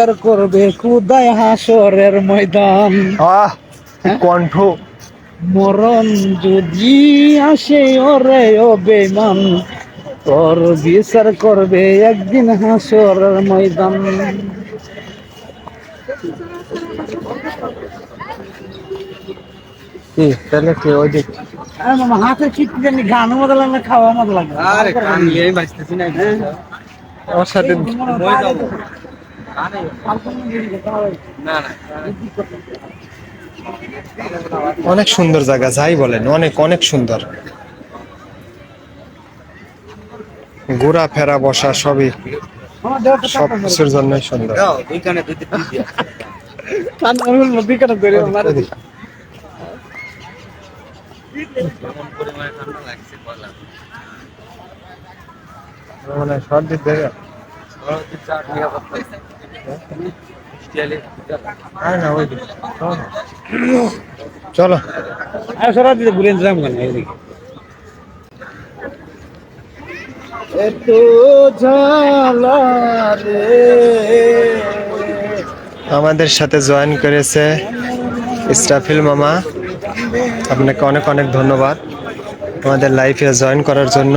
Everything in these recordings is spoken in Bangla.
করবে কুদায় হাসরের ময়দান। আহ কণ্ঠ। মরণ যদি আসে ওরে ও বেমান তোর বিচার করবে একদিন হাসরের ময়দান। তাহলে কি ওই যে আরে মামা হাতের ঠিক জানি গান মতো লাগবে খাওয়া মতো লাগবে আরে কানি এই বাজতেছি না। আমার সাথে অনেক সুন্দর জায়গা, যাই বলেন, অনেক অনেক সুন্দর। ঘোরা, ফেরা, বসা, সবই, সব কিছুর সুন্দর। মানে চলো। আর সারা দিতে ঘুরে এদিকে এত আমাদের সাথে জয়েন করেছে ইসরাফিল মামা। আপনাকে অনেক অনেক ধন্যবাদ আমাদের লাইফে জয়েন করার জন্য।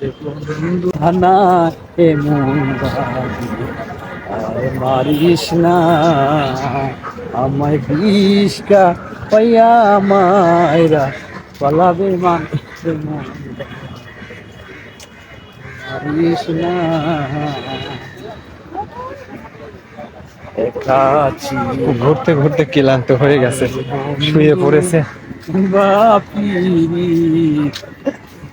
ধানা এ আর মারিস না আমায় বিষকা পাইয়া মায়রা পালাবে মান মারিস না। ঘুরতে ঘুরতে ক্লান্ত হয়ে গেছে শুয়ে পড়েছে। বাপি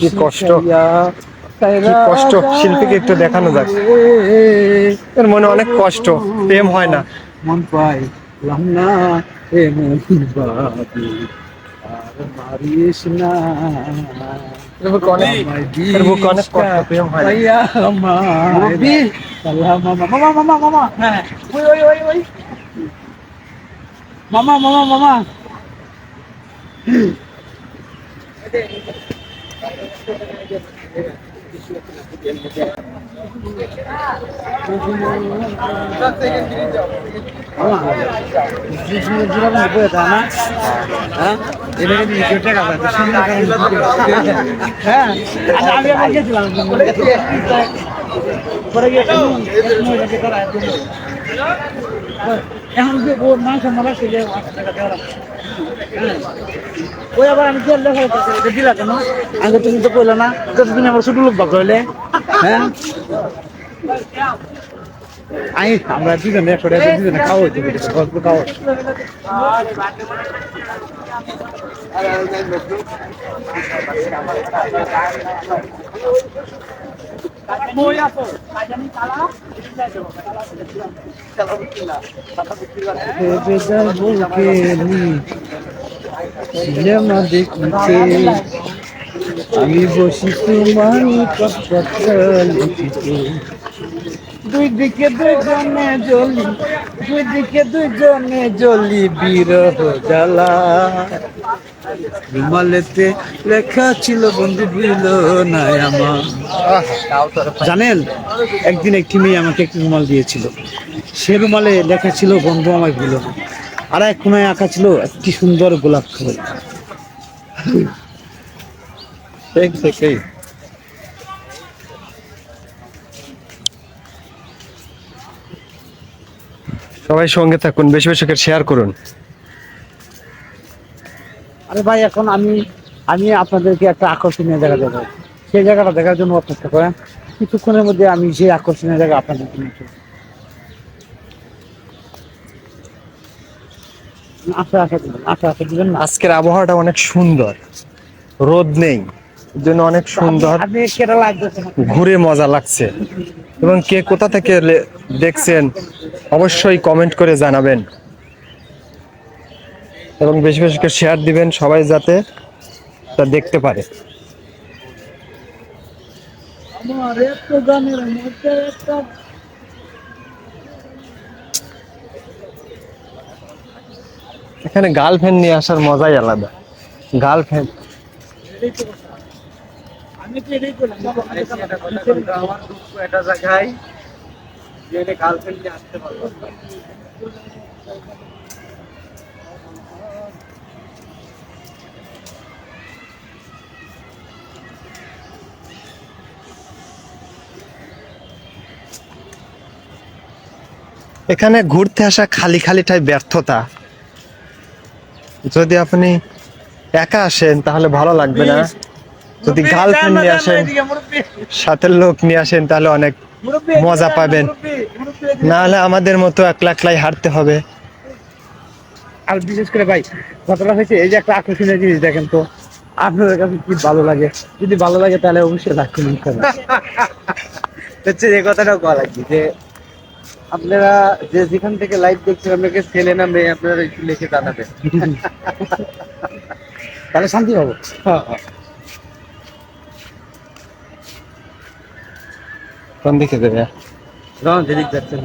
কি কষ্ট। কি কষ্ট, শিল্পীকে একটু দেখানো যাক। এর মনে অনেক কষ্ট প্রেম হয় না। মন পাই না মামা মামা মামা। হ্যাঁ এখন যে ও মাংস মারা সে। হ্যাঁ। ওই আবার আমি জল দেখা দিলা কেন আগে তুমি তো কইলে না তুমি আমার ছোট লোক বাক হইলে হ্যাঁ আই, আমরা দুজনে একশো টাকা দুজনে খাওয়া পারি, গল্প খাওয়া যাব কেনি সিনেমা দেখিতে আমি বসি তোমার দুই দিকে দুইজনে জ্বলি দুই দিকে দুইজনে জ্বলি বিরহ জ্বালা। রুমালেতে লেখা ছিল বন্ধু নাই আমার। জানেন, একদিন একটি মেয়ে আমাকে একটি রুমাল দিয়েছিল। সে রুমালে লেখা ছিল, বন্ধু আমায় ভুলো আর এক কোনায় আঁকা ছিল, একটি সুন্দর গোলাপ ফুল। সবাই সঙ্গে থাকুন, বেশি বেশি শেয়ার করুন। আরে ভাই এখন আমি আমি আপনাদেরকে একটা আকর্ষণীয় জায়গা দেখাবো। সেই জায়গাটা দেখার জন্য অপেক্ষা করেন। কিছুক্ষণের মধ্যে আমি সেই আকর্ষণীয় জায়গা আপনাদের নিয়ে চলবো। আশা আশা দিবেন আশা আশা দিবেন না। আজকের আবহাওয়াটা অনেক সুন্দর। রোদ নেই জন্য অনেক সুন্দর। ঘুরে মজা লাগছে। এবং কে কোথা থেকে দেখছেন অবশ্যই কমেন্ট করে জানাবেন। এবং বেশি বেশি করে শেয়ার দিবেন সবাই যাতে তা দেখতে পারে। এখানে গার্লফ্রেন্ড নিয়ে আসার মজাই আলাদা। গার্লফ্রেন্ড আমি তো এটাই করলাম আমার একটা জায়গায় গার্লফ্রেন্ড নিয়ে আসতে পারব এখানে ঘুরতে আসা খালি খালিটাই ব্যর্থতা। যদি আপনি একা আসেন তাহলে ভালো লাগবে না। যদি গার্লফ্রেন্ড নিয়ে আসেন সাথের লোক নিয়ে আসেন তাহলে অনেক মজা পাবেন। না হলে আমাদের মতো একলা একলাই হাঁটতে হবে। আর বিশেষ করে ভাই কথাটা হয়েছে এই যে একটা আকর্ষণীয় জিনিস দেখেন তো আপনাদের কাছে কি ভালো লাগে? যদি ভালো লাগে তাহলে অবশ্যই লাখ করবেন হচ্ছে যে কথাটাও বলা লাগবে যে আপনারা যে যেখান থেকে লাইভ দেখছেন আপনাকে ছেলে না মেয়ে আপনারা একটু লিখে জানাবেন। তাহলে শান্তি পাবো। কোন দিকে যেদিক যাচ্ছেন।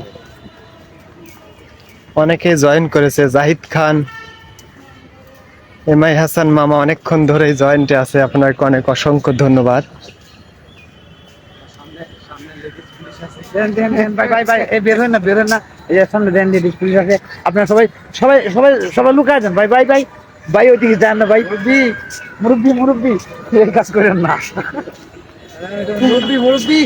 অনেকে জয়েন করেছে জাহিদ খান এমআই হাসান মামা অনেকক্ষণ ধরেই জয়েন্টে আছে। আপনাকে অনেক অসংখ্য ধন্যবাদ। দেন দেন দেন ভাই ভাই ভাই এই বের না না। এই সামনে দেন দিয়ে পুলিশ আছে। আপনারা সবাই সবাই সবাই সবাই লুকায় যান। ভাই ভাই ভাই ভাই ওইদিকে যান না ভাই। মুরব্বি মুরব্বি মুরব্বি এই কাজ করেন না। মুরব্বি মুরব্বি।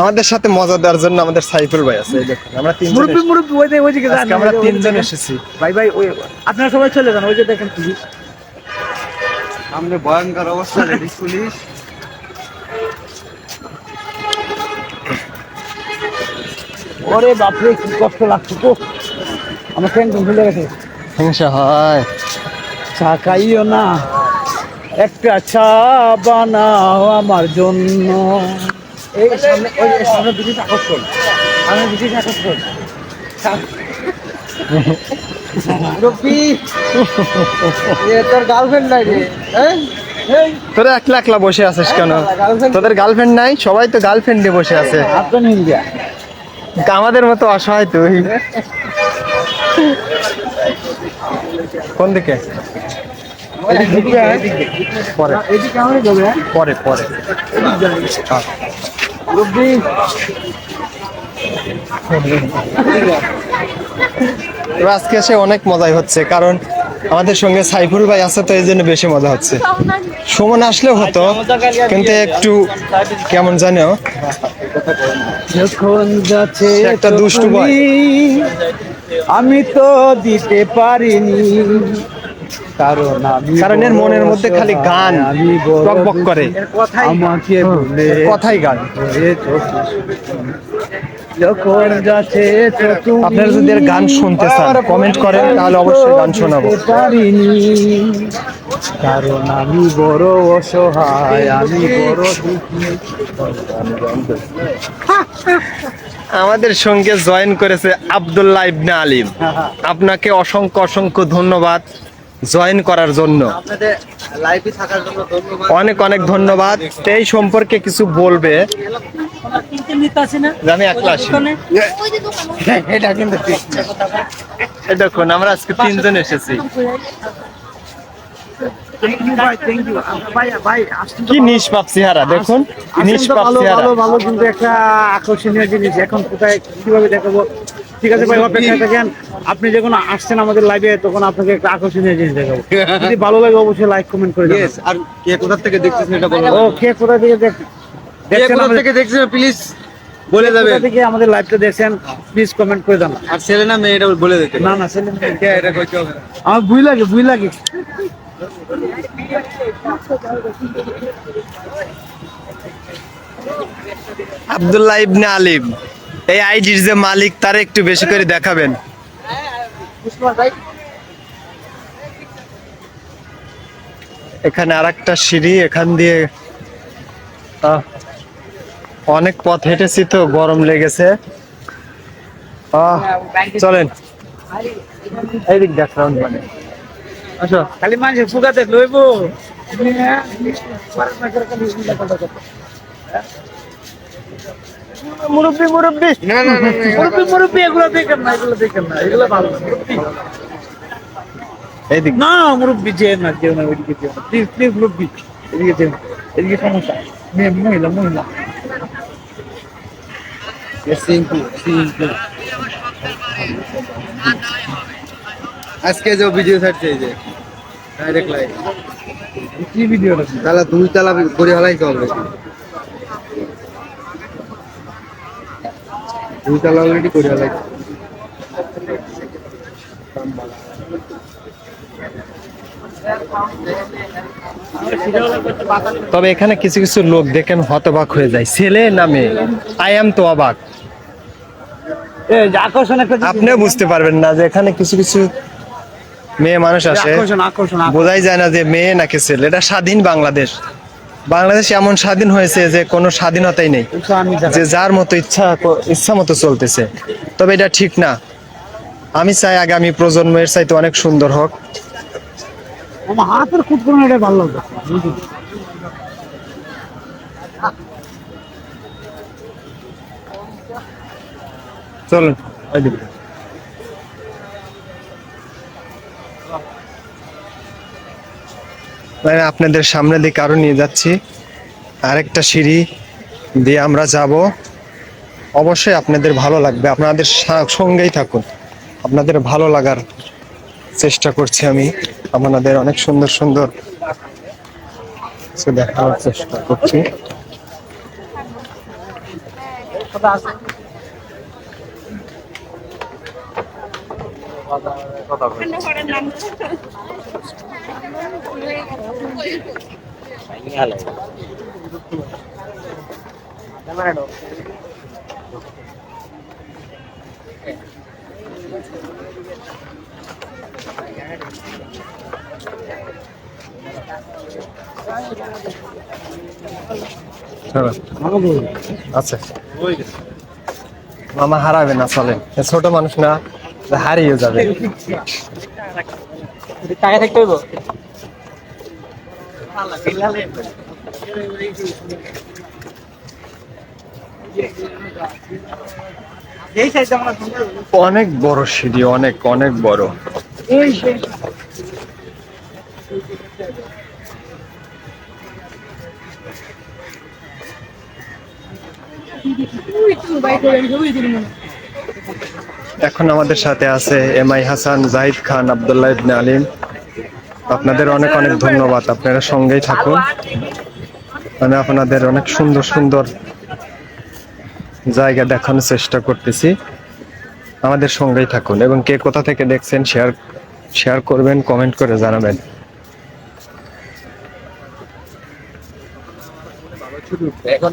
আমাদের সাথে মজা দেওয়ার জন্য আমাদের সাইফুল ভাই আছে দেখুন। আমরা তিনজন মুরব্বি মুরব্বি ওই যে ওইদিকে যান আমরা ওই তিনজন এসেছি। ভাই ভাই ওই আপনারা সবাই চলে যান ওই যে দেখেন পুলিশ। সামনে ভয়ঙ্কর অবস্থা পুলিশ। ওরে বাপরে কি কষ্ট লাগছে তো। আমার ট্যাঙ্ক ভুলে গেছে। হিংসা হয়। চা খাইও না। একটা চা বানাও আমার জন্য। এই সামনে ওই সামনে ব্রিটিশ আকর্ষণ সামনে ব্রিটিশ আকর্ষণ রবি তোর গার্লফ্রেন্ড নাই রে। হ্যাঁ? তোরা একলা একলা বসে আছিস কেন? তোদের গার্লফ্রেন্ড নাই সবাই তো গার্লফ্রেন্ডে বসে আছে। আফগান ইন্ডিয়া আমাদের মতো অসহায় তুই। কোন দিকে? পরে? পরে পরে। আজকে এসে অনেক মজাই হচ্ছে, কারণ আমাদের সঙ্গে সাইফুল ভাই আছে তো এই জন্য বেশি মজা হচ্ছে। সুমন আসলেও হতো, কিন্তু একটু কেমন জানো যখন যাচ্ছে একটা দুষ্টু আমি তো দিতে পারিনি। কারণ কারণ এর মনের মধ্যে খালি গান টকবক করে। আমাকে কথাই গান। আপনারা যদি এর গান শুনতে চান, কমেন্ট করেন, তাহলে অবশ্যই গান শোনাবো। কারণ আমি বড় অসহায় আমি বড় আমাদের সঙ্গে জয়েন করেছে আব্দুল্লাহ ইবনে আলিম। আপনাকে অসংখ্য অসংখ্য ধন্যবাদ। জয়েন করার জন্য। অনেক অনেক ধন্যবাদ। এই সম্পর্কে কিছু বলবে। আমি একলা আসি এটা কিন্তু দেখুন আমরা আজকে তিনজন এসেছি। কি নিষ্পাপ চেহারা দেখুন। নিষ্পাপ চেহারা। ভালো ভালো কিন্তু একটা আকর্ষণীয় জিনিস। এখন কোথায় কীভাবে দেখাবো? ঠিক আছে ভাই অপেক্ষায় থাকেন। আপনি যখন আসছেন আমাদের লাইভে তখন আপনাকে একটা আকর্ষণীয় জিনিস দেখাবো। যদি ভালো লাগে অবশ্যই লাইক কমেন্ট করে দেবেন আর কে কোথা থেকে দেখতেছেন এটা বলো। ও কে কোথা থেকে কে দেখছেন কোথা থেকে দেখছেন প্লিজ বলে কোথা থেকে আমাদের লাইভটা দেখছেন প্লিজ কমেন্ট করে দেন আর ছেলে না মেয়ে এটা বলে দিতে। না না ছেলে মেয়ে। কে এটা কইতে হবে আমার বুই লাগে বুই লাগে। আব্দুল্লাহ ইবনে আলিম। এই আইডির যে মালিক তার একটু বেশি করে দেখাবেন। এখানে আর একটা সিঁড়ি এখান দিয়ে অনেক পথ হেঁটেছি তো গরম লেগেছে। চলেন। এই দিক দেখ রাউন্ড মানে আসো। খালি মানুষ লইব। মুরব্বী মুরব্বী। না না না না, মুরব্বী মুরব্বী এগুলো দেখেন না এগুলো দেখেন না এগুলো ভালো না, মুরব্বী। এই না মুরব্বী যে না যেও না ওইদিকে যেও না। প্লিজ প্লিজ মুরব্বী এদিকে যেও এদিকে সমস্যা। মেয়ে মহিলা মহিলা। সিম্পল সিম্পল আজকে যে ভিডিও ছাড়ছে এই যে ডাইরেক্ট লাইভ কি ভিডিওটা তাহলে দুই তালা করে হলাই চলবে অলরেডি করে হলাই তবে এখানে কিছু কিছু লোক দেখেন হতবাক হয়ে যায়। ছেলে নামে আই এম তো অবাক। আপনিও বুঝতে পারবেন না যে এখানে কিছু কিছু মেয়ে মানুষ আসে। আকর্ষণ আকর্ষণ আকর্ষণ। বোঝাই যায় না যে মেয়ে নাকি ছেলে। এটা স্বাধীন বাংলাদেশ। বাংলাদেশ এমন স্বাধীন হয়েছে যে কোনো স্বাধীনতাই নেই। যে যার মতো ইচ্ছা ইচ্ছা মতো চলতেছে তবে এটা ঠিক না আমি চাই আগামী প্রজন্মের চাইতে অনেক সুন্দর হোক চলুন। মানে আপনাদের সামনে দিকে আরও নিয়ে যাচ্ছি। আরেকটা সিঁড়ি দিয়ে আমরা যাব। অবশ্যই আপনাদের ভালো লাগবে। আপনাদের সঙ্গেই থাকুন। আপনাদের ভালো লাগার চেষ্টা করছি আমি। আপনাদের অনেক সুন্দর সুন্দর কিছু দেখানোর চেষ্টা করছি। চলো। আচ্ছা। মামা হারাবে না চলেন। ছোট মানুষ না হারিয়ে যাবে। টাকা থাকতে অনেক বড় সিঁড়ি, অনেক অনেক বড়। এখন আমাদের সাথে আছে এম আই হাসান, জাহিদ খান, আবদুল্লাহ আলিম। আপনাদের অনেক অনেক ধন্যবাদ। আপনারা সঙ্গেই থাকুন। আমি আপনাদের অনেক সুন্দর সুন্দর জায়গা দেখানোর চেষ্টা করতেছি। আমাদের সঙ্গেই থাকুন এবং কে কোথা থেকে দেখছেন শেয়ার শেয়ার করবেন কমেন্ট করে জানাবেন। এখন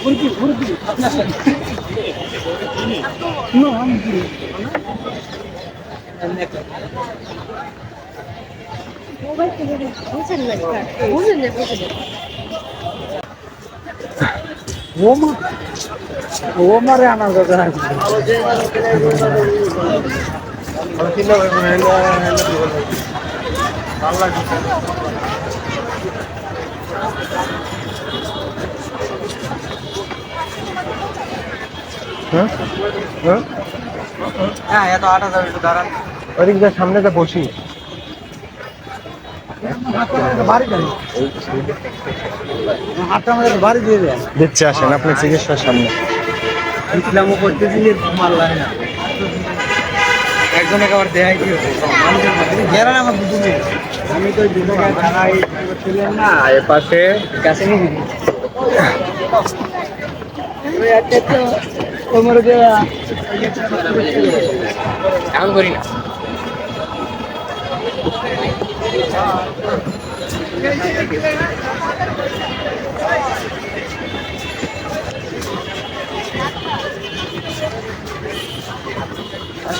থেকে বুঝেন না বুঝেন না না। ওমা ওমারে আমার কথা হ্যাঁ হ্যাঁ হ্যাঁ? এত আট হাজার একটু দাঁড়ান। ওদিক দিয়ে সামনে তো বসি। বাড়ি দেন আমাদের বাড়ি দিয়ে দেন। দিচ্ছে আসেন আপনি চিকিৎসার সামনে। ইসলামও করতেছি মারলাম না একজনে আবার দেয় কি গেলেন আমার আমি তো ছিলেন না এ পাশে কাছে নিয়ে দিবি যে এখন করি না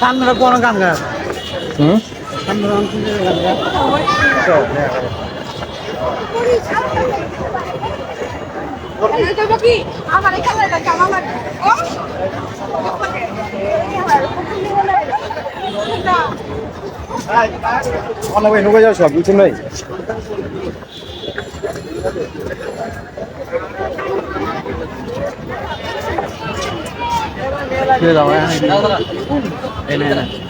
সামনে কোন গান গান হুম? সামনে গান গান কি আমার এখানে জামা লাগে অনেক ঢুকে যাও সব কিছু নেই দিলেন না সামনে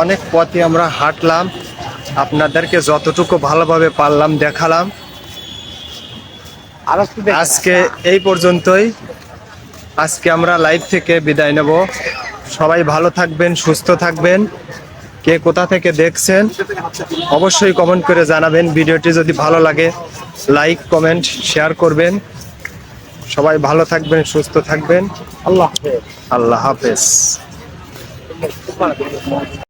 অনেক পথে আমরা হাঁটলাম। আপনাদেরকে যতটুকু ভালোভাবে পারলাম দেখালাম। আজকে এই পর্যন্তই। আজকে আমরা লাইভ থেকে বিদায় নেব। সবাই ভালো থাকবেন সুস্থ থাকবেন। কে কোথা থেকে দেখছেন অবশ্যই কমেন্ট করে জানাবেন। ভিডিওটি যদি ভালো লাগে লাইক কমেন্ট শেয়ার করবেন। সবাই ভালো থাকবেন সুস্থ থাকবেন। আল্লাহ আল্লাহ হাফেজ।